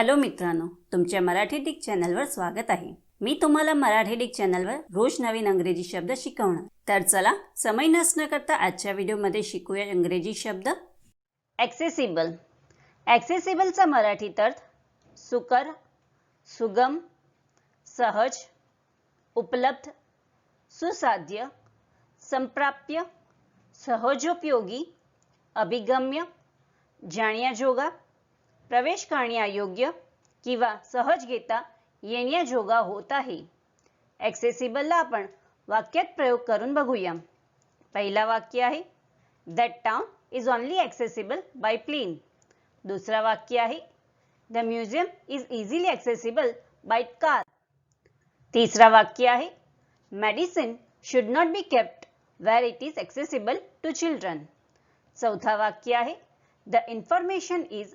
Hello मित्रांनो तुमच्या Marathi Dick चॅनलवर स्वागत आहे. मी तुम्हाला मराठी डिक चॅनलवर रोज नवीन अंग्रेजी शब्द शिकवणार. तर चला समय नसणं करता आजच्या व्हिडिओमध्ये शिकूया इंग्रजी शब्द. ॲक्सेसिबल ॲक्सेसिबलचा मराठीत अर्थ सुकर सुगम सहज उपलब्ध सुसाध्य संप्राप्य सहजोपयोगी अभिगम्य जाण्याजोगा प्रवेश करण्यायोग्य किंवा सहज घेता येण्याजोगा होत आहे. ॲक्सेसिबलला आपण वाक्यात प्रयोग करून बघूया. पहिला वाक्य आहे that town is only accessible by plane दुसरा वाक्य आहे the museum is easily accessible by car तिसरा वाक्य आहे medicine should not be kept where it is accessible to children चौथा वाक्य आहे the information is